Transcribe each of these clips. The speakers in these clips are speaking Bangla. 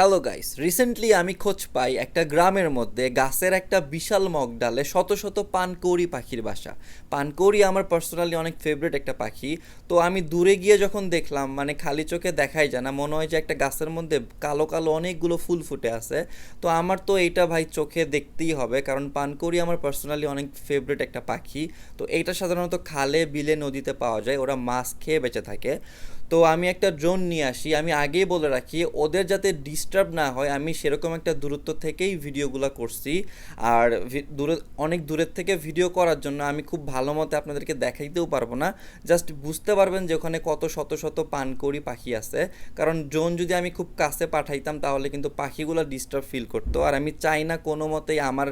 হ্যালো গাইস রিসেন্টলি আমি খোঁজ পাই একটা গ্রামের মধ্যে গাছের একটা বিশাল মগ ডালে শত শত পানকৌড়ি পাখির বাসা। পানকৌড়ি আমার পার্সোনালি অনেক ফেভারিট একটা পাখি। তো আমি দূরে গিয়ে যখন দেখলাম মানে খালি চোখে দেখাই যায় না, মনে হয় যে একটা গাছের মধ্যে কালো কালো অনেকগুলো ফুল ফুটে আছে। তো আমার তো এইটা ভাই চোখে দেখতেই হবে, কারণ পানকৌড়ি আমার পার্সোনালি অনেক ফেভারিট একটা পাখি। তো এইটা সাধারণত খালে, বিলে, নদীতে পাওয়া যায়, ওরা মাছ খেয়ে বেঁচে থাকে। তো আমি একটা ড্রোন নিয়ে আসি, আমি আগেই বলে রাখি, ওদের যাতে ডিস্টার্ব না হয়, আমি সেরকম একটা দূরত্ব থেকেই ভিডিওগুলো করছি। আর দূরে, অনেক দূরের থেকে ভিডিও করার জন্য আমি খুব ভালো মতো আপনাদেরকে দেখাইতেও পারব না। জাস্ট বুঝতে পারবেন যে ওখানে কত শত শত পানকৌড়ি পাখি আছে। কারণ ড্রোন যদি আমি খুব কাছে পাঠাইতাম, তাহলে কিন্তু পাখিগুলো ডিস্টার্ব ফিল করতো। আর আমি চাই না কোনো মতেই আমার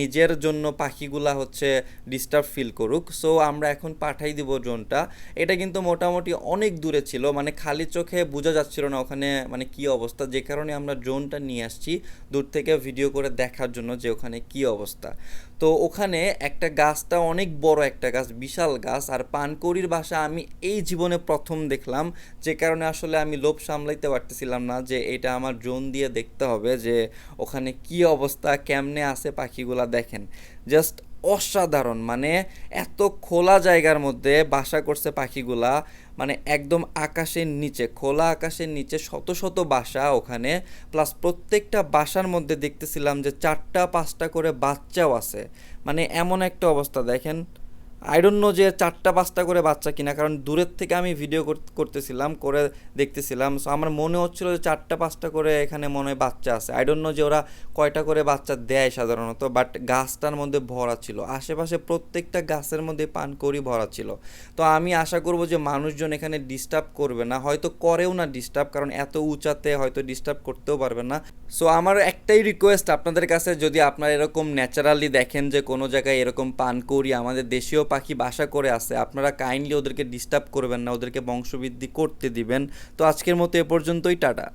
নিজের জন্য পাখিগুলা হচ্ছে ডিস্টার্ব ফিল করুক। সো আমরা এখন পাঠাই দিব ড্রোনটা এটা কিন্তু মোটামুটি অনেক দূরে ছিল মানে খালি চোখে বোঝা যাচ্ছিল না ওখানে মানে কি অবস্থা। যে কারণে আমরা ড্রোনটা নিয়ে আসছি দূর থেকে ভিডিও করে দেখার জন্য যে ওখানে কি অবস্থা। তো ওখানে একটা গাছটা অনেক বড় একটা গাছ, বিশাল গাছ, আর পানকৌড়ির বাসা আমি এই জীবনে প্রথম দেখলাম। যে কারণে আসলে আমি লোভ সামলাইতে পারতেছিলাম না যে এটা আমার ড্রোন দিয়ে দেখতে হবে যে ওখানে কি অবস্থা, কেমনে আছে পাখিগুলা দেখেন। জাস্ট অসাধারণ মানে এত খোলা জায়গার মধ্যে বাসা করছে পাখিগুলা মানে একদম আকাশের নিচে, খোলা আকাশের নিচে শত শত বাসা ওখানে প্লাস প্রত্যেকটা বাসার মধ্যে দেখতেছিলাম যে চারটা পাঁচটা করে বাচ্চাও আছে। মানে এমন একটা অবস্থা, দেখেন আই ডোন্ট নো যে চারটা, পাঁচটা করে বাচ্চা কিনা, কারণ দূরের থেকে আমি ভিডিও করতেছিলাম, করে দেখতেছিলাম। সো আমার মনে হচ্ছিল যে চারটা, পাঁচটা করে এখানে মনে হয় বাচ্চা আছে। আই ডোন্ট নো যে ওরা কয়টা করে বাচ্চা দেয় সাধারণত বাট গাছটার মধ্যে ভরা ছিল। আশেপাশে প্রত্যেকটা গাছের মধ্যে পানকড়ি ভরা ছিল। তো আমি আশা করব যে মানুষজন এখানে ডিস্টার্ব করবে না, হয়তো করেও না ডিস্টার্ব কারণ এত উঁচাতে হয়তো ডিস্টার্ব করতেও পারবে না। সো আমার একটাই রিকোয়েস্ট আপনাদের কাছে, যদি আপনারা এরকম ন্যাচারালি দেখেন যে কোনো জায়গায় এরকম পানকৌড়ি আমাদের দেশীয় পাখি বাসা করে আছে, আপনারা কাইন্ডলি ওদেরকে ডিস্টার্ব করবেন না, ওদেরকে বংশবৃদ্ধি করতে দিবেন। তো আজকের মতো এ পর্যন্তই, টাটা।